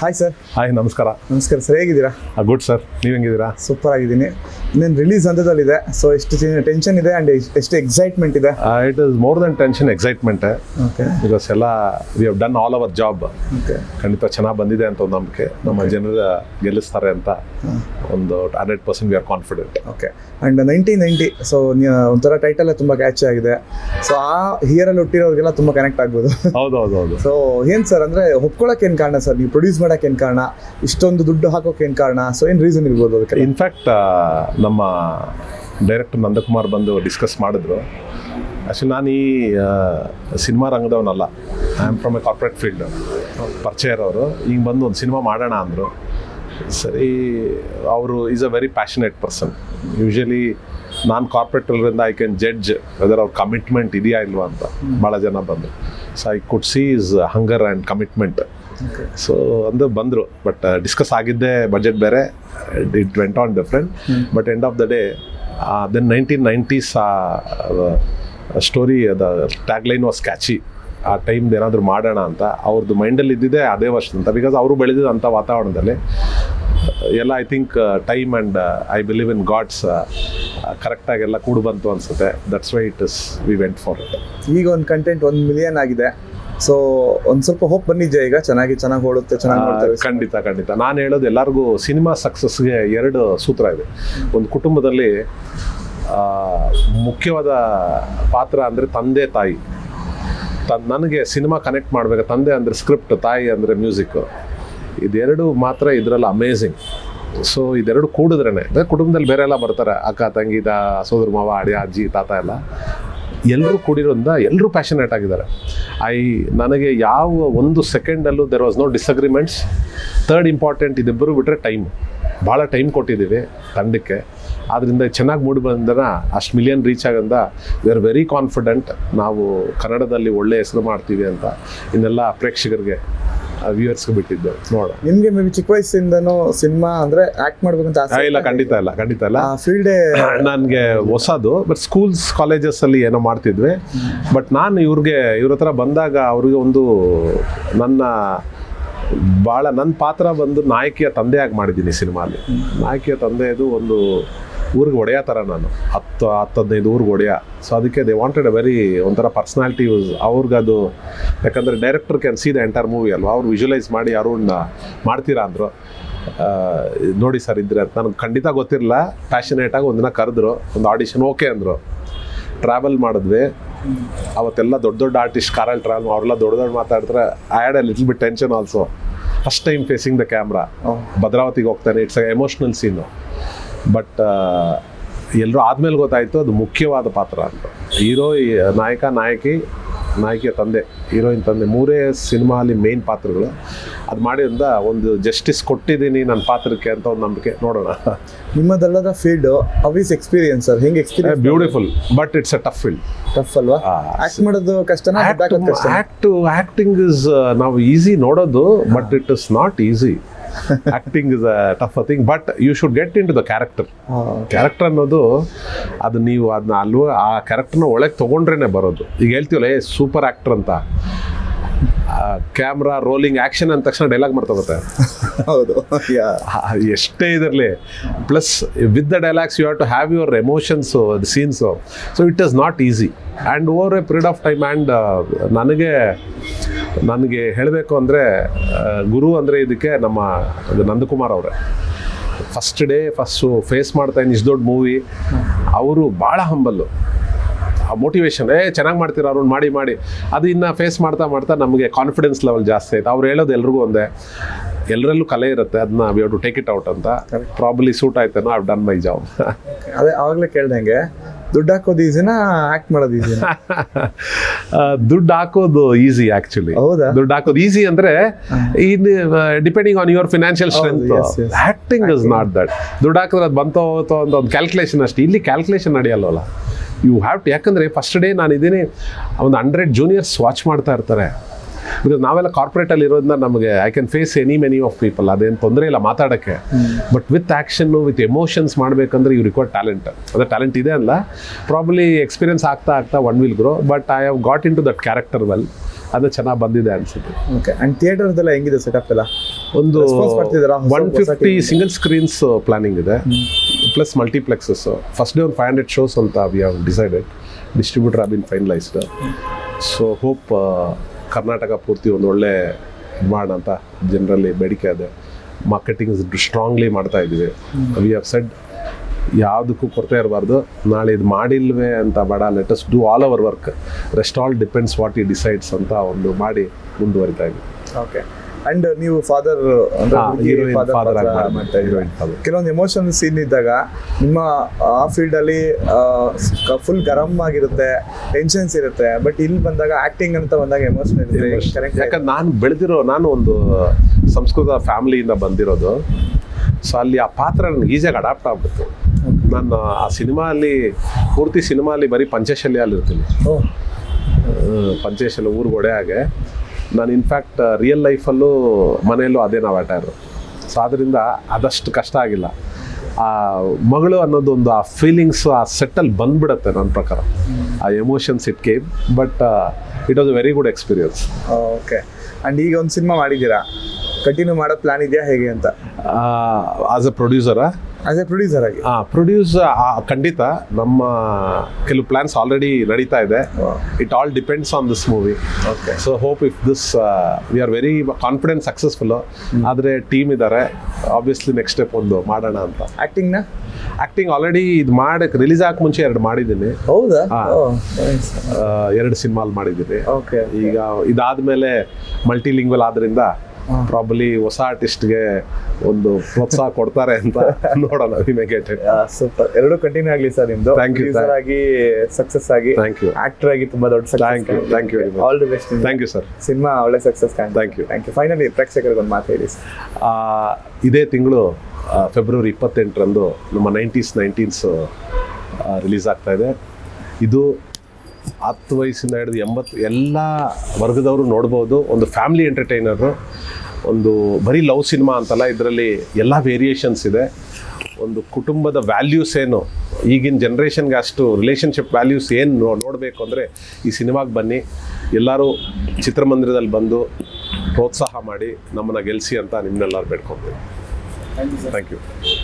Hi sir hi ನಮಸ್ಕಾರ. ನಮಸ್ಕಾರ sir ಹೇಗಿದ್ದೀರಾ? ಗುಡ್ ಸರ್ ನೀವು ಹೆಂಗಿದ್ದೀರಾ? ಸೂಪರ್ ಆಗಿದ್ದೀನಿ. ಇನ್ನೇನು ರಿಲೀಸ್ ಹಂತದಲ್ಲಿದೆ. ಸೊ ಎಷ್ಟು ಟೆನ್ಷನ್ ಇದೆ ಅಂಡ್ ಎಷ್ಟು ಎಕ್ಸೈಟ್ಮೆಂಟ್ ಇದೆ? It is more than tension excitement okay because ಎಲ್ಲ we have done all our job okay ಖಂಡಿತ ಚೆನ್ನಾಗಿ ಬಂದಿದೆ ಅಂತ ಒಂದು ನಂಬಿಕೆ. ನಮ್ಮ ಜನರ ಗೆಲ್ಲಿಸ್ತಾರೆ ಅಂತ ಒಂದು hundred percent we are confident okay and nineteen ninety so ಒಂಥರ ಟೈಟಲ್ ತುಂಬ ಕ್ಯಾಚ್ ಆಗಿದೆ. ಸೊ ಆ ಹಿಯರಲ್ಲಿ ಹುಟ್ಟಿರೋರಿಗೆಲ್ಲ ತುಂಬ ಕನೆಕ್ಟ್ ಆಗ್ಬೋದು. ಹೌದು ಹೌದು ಹೌದು. ಸೊ ಏನು ಸರ್ ಅಂದರೆ ಒಪ್ಕೊಳ್ಳೋಕೆ ಏನು ಕಾರಣ ಸರ್ ನೀವು ಪ್ರೊಡ್ಯೂಸ್ ಮಾಡೋಕೆ ಏನು ಕಾರಣ? ಇಷ್ಟೊಂದು ದುಡ್ಡು ಹಾಕೋಕೆ ಏನು ಕಾರಣ? ಸೊ ಏನು ರೀಸನ್ ಇರ್ಬೋದು ಅದಕ್ಕೆ ಇನ್ಫ್ಯಾಕ್ಟ್ ನಮ್ಮ ಡೈರೆಕ್ಟರ್ ನಂದಕುಮಾರ್ ಬಂದು ಡಿಸ್ಕಸ್ ಮಾಡಿದ್ರು. ಆ್ಯಕ್ಚುಲಿ ನಾನು ಈ cinema ರಂಗದವನಲ್ಲ. I am from a corporate field ಪರಿಚಯ ಇರೋರು ಈಗ ಬಂದು ಒಂದು ಸಿನಿಮಾ ಮಾಡೋಣ ಅಂದರು. ಸರಿ ಅವರು is a very passionate person usually ನಾನು ಕಾರ್ಪೊರೇಟ್ ಇರೋದ್ರಿಂದ ಐ ಕ್ಯಾನ್ ಜಡ್ಜ್ ವೆದರ್ ಅವ್ರ ಕಮಿಟ್ಮೆಂಟ್ ಇದೆಯಾ ಇಲ್ವಾ ಅಂತ. ಭಾಳ ಜನ ಬಂದರು. So I could see is hunger and commitment so ಅಂದ್ರೆ ಬಂದರು ಬಟ್ ಡಿಸ್ಕಸ್ ಆಗಿದ್ದೇ ಬಜೆಟ್ ಬೇರೆ it went on different but end of the day then nineteen nineties story ಅದ ಟ್ಯಾಗ್ಲೈನ್ ವಾಸ್ ಕ್ಯಾಚಿ ಆ ಟೈಮ್ದು ಏನಾದರೂ ಮಾಡೋಣ ಅಂತ ಅವ್ರದ್ದು ಮೈಂಡಲ್ಲಿ ಇದ್ದಿದ್ದೆ ಅದೇ ವರ್ಷ ಅಂತ ಬಿಕಾಸ್ ಅವರು ಬೆಳೆದಿದ್ದು ಅಂಥ ವಾತಾವರಣದಲ್ಲಿ. ಎಲ್ಲ I think time and I believe in gods ಕರೆಕ್ಟಾಗಿ ಎಲ್ಲ ಕೂಡು ಬಂತು ಅನಿಸುತ್ತೆ. That's why it is we went for it ಈಗ ಒಂದು ಕಂಟೆಂಟ್ ಒಂದು ಮಿಲಿಯನ್ ಆಗಿದೆ. ಸೊ ಒಂದ್ ಸ್ವಲ್ಪ ಹೋಪ್ ಬಂದಿದ್ದೆ ಈಗ? ಚೆನ್ನಾಗಿ ಚೆನ್ನಾಗಿ ಓಡುತ್ತೆ, ಚೆನ್ನಾಗಿ ಖಂಡಿತ ಖಂಡಿತ. ನಾನು ಹೇಳೋದು ಎಲ್ಲರಿಗೂ ಸಿನಿಮಾ ಸಕ್ಸಸ್ಗೆ ಎರಡು ಸೂತ್ರ ಇದೆ. ಒಂದು ಕುಟುಂಬದಲ್ಲಿ ಮುಖ್ಯವಾದ ಪಾತ್ರ ಅಂದರೆ ತಂದೆ, ತಾಯಿ. ತನ್, ನನಗೆ ಸಿನಿಮಾ ಕನೆಕ್ಟ್ ಮಾಡಬೇಕು. ತಂದೆ ಅಂದರೆ ಸ್ಕ್ರಿಪ್ಟ್ ತಾಯಿ ಅಂದರೆ ಮ್ಯೂಸಿಕ್ ಇದೆರಡು ಮಾತ್ರ ಇದರಲ್ಲಿ ಅಮೇಝಿಂಗ್ ಸೊ ಇದೆರಡು ಕೂಡಿದ್ರೇನೆ. ಅಂದ್ರೆ ಕುಟುಂಬದಲ್ಲಿ ಬೇರೆ ಎಲ್ಲ ಬರ್ತಾರೆ. ಅಕ್ಕ, ತಂಗಿ, ದ, ಸೋದರ, ಮಾವ ಅಡಿ ಅಜ್ಜಿ, ತಾತ ಎಲ್ಲ. ಎಲ್ಲರೂ ಕೂಡಿರೋದ್ರಿಂದ ಎಲ್ಲರೂ ಪ್ಯಾಷನೇಟ್ ಆಗಿದ್ದಾರೆ. ಐ ನನಗೆ ಯಾವ ಒಂದು ಸೆಕೆಂಡಲ್ಲೂ there was no disagreements third important ಇದಿಬ್ಬರು ಬಿಟ್ಟರೆ ಟೈಮ್ ಭಾಳ ಟೈಮ್ ಕೊಟ್ಟಿದ್ದೀವಿ ತಂಡಕ್ಕೆ. ಆದ್ದರಿಂದ ಚೆನ್ನಾಗಿ ಮೂಡಿ ಬಂದನ ಅಷ್ಟು ಮಿಲಿಯನ್ ರೀಚ್ ಆಗಂದ ವಿ ಆರ್ ವೆರಿ ಕಾನ್ಫಿಡೆಂಟ್ ನಾವು ಕನ್ನಡದಲ್ಲಿ ಒಳ್ಳೆಯ ಹೆಸರು ಮಾಡ್ತೀವಿ ಅಂತ ಇನ್ನೆಲ್ಲ ಪ್ರೇಕ್ಷಕರಿಗೆ ವ್ಯೂವರ್ಸ್ಗೆ ಬಿಟ್ಟಿದ್ದು. ನೋಡ ನಿಮ್ಗೆ ಮೇ ಬಿ ಚಿಕ್ಕ ವಯಸ್ಸಿಂದನೂ ಸಿನಿಮಾ ಅಂದ್ರೆ ಆಕ್ಟ್ ಮಾಡ್ಬೇಕಂತ ಆಸೆ ಇಲ್ಲ ಖಂಡಿತ ಇಲ್ಲ ಖಂಡಿತ ಇಲ್ಲ. ಫೀಲ್ಡೇ ನನಗೆ ಹೊಸದು ಬಟ್ ಸ್ಕೂಲ್ಸ್ ಕಾಲೇಜಸ್ಸಲ್ಲಿ ಏನೋ ಮಾಡ್ತಿದ್ವಿ. ಬಟ್ ನಾನು ಇವ್ರಿಗೆ ಇವ್ರ ಹತ್ರ ಬಂದಾಗ ಅವ್ರಿಗೆ ಒಂದು ನನ್ನ ಭಾಳ ನನ್ನ ಪಾತ್ರ ಬಂದು ನಾಯಕಿಯ ತಂದೆಯಾಗಿ ಮಾಡಿದ್ದೀನಿ ಸಿನಿಮಾಲಿ ನಾಯಕಿಯ ತಂದೆಯದು ಒಂದು ಊರಿಗೆ ಒಡೆಯ ಥರ ನಾನು. ಹತ್ತು ಹತ್ತು ಹದಿನೈದು ಊರಿಗೆ ಒಡೆಯ. ಸೊ ಅದಕ್ಕೆ ದೇ ವಾಂಟೆಡ್ ಅ ವೆರಿ ಒಂಥರ ಪರ್ಸ್ನಾಲಿಟಿ ಯೂಸ್ ಅವ್ರಿಗದು ಯಾಕಂದರೆ director can see the entire movie ಅಲ್ವಾ? ಅವ್ರು ವಿಜುವಲೈಸ್ ಮಾಡಿ ಅರುಣ್ ಮಾಡ್ತೀರಾ ಅಂದರು. ನೋಡಿ ಸರ್ ಇದ್ರೆ ಅಂತ. ನನಗೆ ಖಂಡಿತ ಗೊತ್ತಿರಲಿಲ್ಲ. ಪ್ಯಾಷನೇಟಾಗಿ ಒಂದಿನ ಕರೆದ್ರು. ಒಂದು ಆಡಿಷನ್ ಓಕೆ ಅಂದರು. ಟ್ರಾವೆಲ್ ಮಾಡಿದ್ವಿ. ಅವತ್ತೆಲ್ಲ ದೊಡ್ಡ ದೊಡ್ಡ ಆರ್ಟಿಸ್ಟ್ ಕಾರಲ್ಲಿ ಟ್ರಾವೆಲ್ ಅವರೆಲ್ಲ ದೊಡ್ಡ ದೊಡ್ಡ ಮಾತಾಡ್ತಾರೆ. I had a little bit tension also first time facing the camera ಭದ್ರಾವತಿಗೆ ಹೋಗ್ತಾನೆ. It's a emotional scene but ಎಲ್ಲರೂ ಆದಮೇಲೆ ಗೊತ್ತಾಯಿತು ಅದು ಮುಖ್ಯವಾದ ಪಾತ್ರ ಅಂತ. ಹೀರೋ ನಾಯಕ ನಾಯಕಿ ನಾಯಕಿಯ ತಂದೆ. ಹೀರೋಯಿನ್ ತಂದೆ ಮೂರೇ ಅಲ್ಲಿ ಮೇನ್ ಪಾತ್ರಗಳು. ಅದು ಮಾಡಿದ್ರಿಂದ ಒಂದು ಜಸ್ಟಿಸ್ ಕೊಟ್ಟಿದ್ದೀನಿ ನನ್ನ ಪಾತ್ರಕ್ಕೆ ಅಂತ ಒಂದು ನಂಬಿಕೆ. ನೋಡೋಣ. ನಿಮ್ಮದಲ್ಲದ ಫೀಲ್ಡ್ ಅವಿಸ್ ಎಕ್ಸ್ಪೀರಿಯನ್ಸ್ ಸರ್ ಹೆಂಗೆ experience beautiful but it's a tough field tough ಅಲ್ವಾ? ಆಕ್ಟ್ ಮಾಡೋದು ಕಷ್ಟನಾ ಆಕ್ಟ್ ಆಕ್ಟಿಂಗ್ ಇಸ್ ನಾವು ಈಸಿ ನೋಡೋದು but it is not easy acting is a tough thing but you should get into the character character ಅನ್ನೋದು ಅದು ನೀವು ಅದನ್ನ ಅಲ್ವ ಆ ಕ್ಯಾರೆಕ್ಟರ್ನ ಒಳಗೆ ತೊಗೊಂಡ್ರೇನೆ ಬರೋದು. ಈಗ ಹೇಳ್ತೀವಲ್ಲ ಏ ಸೂಪರ್ ಆ್ಯಕ್ಟರ್ ಅಂತ. ಕ್ಯಾಮ್ರಾ ರೋಲಿಂಗ್ ಆ್ಯಕ್ಷನ್ ಅಂದ ತಕ್ಷಣ ಡೈಲಾಗ್ ಮಾಡ್ತಾ ಹೌದು ಎಷ್ಟೇ ಇದರಲ್ಲಿ plus with the dialogues you have to have your emotions scenes so it is not easy and over a period of time and ನನಗೆ ನನಗೆ ಹೇಳಬೇಕು ಅಂದರೆ ಗುರು ಅಂದರೆ ಇದಕ್ಕೆ ನಮ್ಮ ನಂದಕುಮಾರ್ ಅವರೇ. ಫಸ್ಟ್ ಡೇ ಫಸ್ಟು ಫೇಸ್ ಮಾಡ್ತಾ ಇದ್ದೀನಿ ಇಷ್ಟು ದೊಡ್ಡ ಮೂವಿ ಅವರು ಭಾಳ ಹಂಬಲ್ಲು ಮೋಟಿವೇಶನ್ ಏ ಚೆನ್ನಾಗಿ ಮಾಡ್ತೀರಾ ಅವ್ರನ್ನ ಮಾಡಿ ಮಾಡಿ. ಅದು ಇನ್ನು ಫೇಸ್ ಮಾಡ್ತಾ ಮಾಡ್ತಾ ನಮಗೆ ಕಾನ್ಫಿಡೆನ್ಸ್ ಲೆವೆಲ್ ಜಾಸ್ತಿ ಆಯ್ತು. ಅವ್ರು ಹೇಳೋದು ಎಲ್ರಿಗೂ ಒಂದೇ ಎಲ್ಲರಲ್ಲೂ ಕಲೆ ಇರುತ್ತೆ ಅದನ್ನ we to take it out ಅಂತ. ಪ್ರಾಬ್ಲಿ ಸೂಟ್ ಆಯ್ತೇನೋ ಐವ್ ಡನ್ ಮೈ ಜಾಬ್ ಅದೇ ಆವಾಗಲೇ ಕೇಳ್ದಂಗೆ ದುಡ್ಡು ಹಾಕೋದು ಈಸಿನಾ ಆಕ್ಟ್ ಮಾಡೋದು ಈಸಿನಾ ದುಡ್ಡು ಹಾಕೋದು ಈಸಿ ಆಕ್ಚುಲಿ ಹೌದಾ? ದುಡ್ಡು ಹಾಕೋದು ಈಸಿ ಅಂದ್ರೆ in depending on your financial strength. Acting is not that ದುಡ್ಡು ಹಾಕಿದ್ರೆ ಅದು ಬಂತೋ ಹೋತೋ ಅಂತ ಒಂದು ಕ್ಯಾಲ್ಕುಲೇಷನ್ ಅಷ್ಟೇ. ಇಲ್ಲಿ ಕ್ಯಾಲ್ಕುಲೇಷನ್ ನಡೆಯಲ್ವಲ್ಲ. ಯು ಹ್ಯಾವ್ ಟು ಯಾಕಂದರೆ ಫಸ್ಟ್ ಡೇ ನಾನು ಇದ್ದೀನಿ ಒಂದು ಹಂಡ್ರೆಡ್ ಜೂನಿಯರ್ಸ್ ವಾಚ್ ಮಾಡ್ತಾ ಇರ್ತಾರೆ. ಬಿಕಾಸ್ ನಾವೆಲ್ಲ ಕಾರ್ಪೊರೇಟಲ್ಲಿ ಇರೋದ್ರಿಂದ ನಮಗೆ I can face any many of people ಅದೇನು ತೊಂದರೆ ಇಲ್ಲ ಮಾತಾಡೋಕ್ಕೆ. ಬಟ್ ವಿತ್ ಆ್ಯಕ್ಷನ್ನು ವಿತ್ ಎಮೋಷನ್ಸ್ ಮಾಡಬೇಕಂದ್ರೆ ಯು ರಿಕ್ವೈರ್ ಟ್ಯಾಲೆಂಟ್ ಅದೇ ಟ್ಯಾಲೆಂಟ್ ಇದೆ ಅಲ್ಲ ಪ್ರಾಬ್ಲಿ ಎಕ್ಸ್ಪೀರಿಯನ್ಸ್ ಆಗ್ತಾ ಆಗ್ತಾ one will grow but I have got into that character well ಅದು ಚೆನ್ನಾಗಿ ಬಂದಿದೆ ಅನಿಸುತ್ತೆ. ಓಕೆ ಆ್ಯಂಡ್ ಥಿಯೇಟರ್ದೆಲ್ಲ ಹೆಂಗಿದೆ ಸೆಟಪ್ ಎಲ್ಲ? ಒಂದು one fifty? Single screens planning ಇದೆ. ಪ್ಲಸ್ ಮಲ್ಟಿಪ್ಲೆಕ್ಸಸ್ ಫಸ್ಟ್ ಡೇ ಒಂದು ಫೈವ್ ಹಂಡ್ರೆಡ್ ಶೋಸ್ ಅಂತ ವಿ ಹ್ಯಾವ್ ಡಿಸೈಡೆಡ್ ಡಿಸ್ಟ್ರಿಬ್ಯೂಟರ್ ಆ been finalised so hope Karnataka ಪೂರ್ತಿ ಒಂದು ಒಳ್ಳೆ ಮಾಡೋಣ ಅಂತ ಜನರಲ್ಲಿ ಬೇಡಿಕೆ ಇದೆ. ಮಾರ್ಕೆಟಿಂಗ್ ಸ್ಟ್ರಾಂಗ್ಲಿ ಮಾಡ್ತಾ ಇದ್ದೀವಿ. ವಿ ಹ್ಯಾವ್ ಸೆಡ್ ಯಾವುದಕ್ಕೂ ಕೊರತೆ ಇರಬಾರ್ದು. ನಾಳೆ ಇದು ಮಾಡಿಲ್ವೇ ಅಂತ ಬೇಡ. Let's do all our work rest all depends what ಈ ಡಿಸೈಡ್ಸ್ ಅಂತ ಒಂದು ಮಾಡಿ ಮುಂದುವರಿತಾ ಇದ್ದೀವಿ. ಓಕೆ ಅಂಡ್ ನೀವು ಫಾದರ್. ಕೆಲವೊಂದು ಎಮೋಷನ್ ಸೀನ್ ಇದ್ದಾಗ ನಿಮ್ಮ ಆ ಫೀಲ್ಡ್ ಅಲ್ಲಿ ಫುಲ್ ಗರಂ ಆಗಿರುತ್ತೆ ಟೆನ್ಷನ್ಸ್ ಇರುತ್ತೆ ಬಟ್ ಇಲ್ಲಿ ಬಂದಾಗ ಆಕ್ಟಿಂಗ್ ಅಂತ ಬಂದಾಗ ಎಮೋಷನ್ ಇರುತ್ತೆ ಯಾಕಂದ್ರೆ ನಾನು ಬೆಳೆದಿರೋ ನಾನು ಒಂದು ಸಂಸ್ಕೃತ ಫ್ಯಾಮಿಲಿಯಿಂದ ಬಂದಿರೋದು. ಸೊ ಅಲ್ಲಿ ಆ ಪಾತ್ರ ನನಗೆ ಈಸಿಯಾಗಿ ಅಡಾಪ್ಟ್ ಆಗ್ಬಿಡ್ತು. ನಾನು ಆ ಸಿನಿಮಾ ಅಲ್ಲಿ ಪೂರ್ತಿ ಸಿನಿಮಾ ಅಲ್ಲಿ ಬರೀ ಪಂಚಶಲ್ಯಲ್ಲಿ ಇರ್ತೀನಿ ಪಂಚೇಶಲ ಊರುಗೊಡೆ ಹಾಗೆ. ನಾನು ಇನ್ಫ್ಯಾಕ್ಟ್ ರಿಯಲ್ ಲೈಫಲ್ಲೂ ಮನೆಯಲ್ಲೂ ಅದೇ ನಾವು ಆಟ ಇರೋದು ಸೊ ಆದ್ದರಿಂದ ಅದಷ್ಟು ಕಷ್ಟ ಆಗಿಲ್ಲ. ಆ ಮಗಳು ಅನ್ನೋದು ಒಂದು ಆ ಫೀಲಿಂಗ್ಸ್ ಆ ಸೆಟ್ಟಲ್ಲಿ ಬಂದ್ಬಿಡುತ್ತೆ ನನ್ನ ಪ್ರಕಾರ. ಆ emotions it came but it was a very good experience okay and ಈಗ ಒಂದು ಸಿನಿಮಾ ಮಾಡಿದ್ದೀರಾ? ಕಂಟಿನ್ಯೂ ಮಾಡೋ ಪ್ಲ್ಯಾನ್ ಇದೆಯಾ ಹೇಗೆ ಅಂತ? ಆಸ್ ಅ ಪ್ರೊಡ್ಯೂಸರಾ ಆಸ್ ಎ ಪ್ರೊಡ್ಯೂಸರ್ ಆಗಿ. ಪ್ರೊಡ್ಯೂಸ್ ಖಂಡಿತ ನಮ್ಮ ಕೆಲವು ಪ್ಲಾನ್ಸ್ ಆಲ್ರೆಡಿ ನಡೀತಾ ಇದೆ. It all depends on this movie okay so hope if this we are very confident successful ಆದರೆ ಟೀಮ್ ಇದ್ದಾರೆ ಆಬ್ವಿಯಸ್ಲಿ ನೆಕ್ಸ್ಟ್ ಸ್ಟೆಪ್ ಒಂದು ಮಾಡೋಣ ಅಂತ. ಆಕ್ಟಿಂಗ್ನ ಆ್ಯಕ್ಟಿಂಗ್ ಆಲ್ರೆಡಿ ಇದು ಮಾಡಕ್ಕೆ ರಿಲೀಸ್ ಆಗಕ್ಕೆ ಮುಂಚೆ ಎರಡು ಮಾಡಿದ್ದೀನಿ. ಹೌದಾ? ಹಾ. ಎರಡು ಸಿನಿಮಾಲ್ ಮಾಡಿದ್ದೀನಿ. ಓಕೆ ಈಗ ಇದಾದ್ಮೇಲೆ ಮಲ್ಟಿಲಿಂಗ್ವಲ್ ಆದ್ರಿಂದ ಪ್ರಾಬಲಿ ಹೊಸ ಆರ್ಟಿಸ್ಟ್ಗೆ ಒಂದು ಪ್ರೋತ್ಸಾಹ ಕೊಡ್ತಾರೆ ಅಂತ ನೋಡೋಣ ಗೆಟ್ ಇಟ್ ಸೂಪರ್ ಎರಡು ಕಂಟಿನ್ಯೂ ಆಗಲಿ ಸರ್ ನಿಮ್ದು. ಥ್ಯಾಂಕ್ ಯು ಸರ್ ಆಗಿ ಸಕ್ಸಸ್ ಆಗಿ ಥ್ಯಾಂಕ್ ಯು ಆಕ್ಟರ್ ಆಗಿ ತುಂಬಾ ದೊಡ್ಡ thank you thank you. All the best thank you sir cinema ಒಳ್ಳೆ ಸಕ್ಸಸ್ ಕಾಣ್ತಾ ಯು. ಥ್ಯಾಂಕ್ ಯು ಫೈನಲಿ ಪ್ರೇಕ್ಷಕರಿಗೆ ಒಂದು ಮಾತು ಹೇಳಿ ಇದೇ ತಿಂಗಳು ಫೆಬ್ರವರಿ ಇಪ್ಪತ್ತೆಂಟರಂದು ನಮ್ಮ ನೈಂಟೀಸ್ ನೈನ್ಟೀನ್ಸ್ ರಿಲೀಸ್ ಆಗ್ತಾ ಇದೆ. ಇದು ಹತ್ತು ವಯಸ್ಸಿಂದ ಹಿಡಿದು ಎಂಬತ್ತು ಎಲ್ಲ ವರ್ಗದವರು ನೋಡ್ಬೋದು. ಒಂದು ಫ್ಯಾಮಿಲಿ ಎಂಟರ್ಟೈನರು ಒಂದು ಬರೀ ಲವ್ ಸಿನಿಮಾ ಅಂತಲ್ಲ ಇದರಲ್ಲಿ ಎಲ್ಲ ವೇರಿಯೇಷನ್ಸ್ ಇದೆ. ಒಂದು ಕುಟುಂಬದ ವ್ಯಾಲ್ಯೂಸ್ ಏನು ಈಗಿನ ಜನ್ರೇಷನ್ಗೆ ಅಷ್ಟು ರಿಲೇಷನ್ಶಿಪ್ ವ್ಯಾಲ್ಯೂಸ್ ಏನು ನೋ ನೋಡಬೇಕು ಅಂದರೆ ಈ ಸಿನಿಮಾಗೆ ಬನ್ನಿ. ಎಲ್ಲರೂ ಚಿತ್ರಮಂದಿರದಲ್ಲಿ ಬಂದು ಪ್ರೋತ್ಸಾಹ ಮಾಡಿ ನಮ್ಮನ್ನು ಗೆಲ್ಲಿಸಿ ಅಂತ ನಿಮ್ಮನ್ನೆಲ್ಲರೂ ಬೇಡ್ಕೊತೀನಿ ಥ್ಯಾಂಕ್ ಯು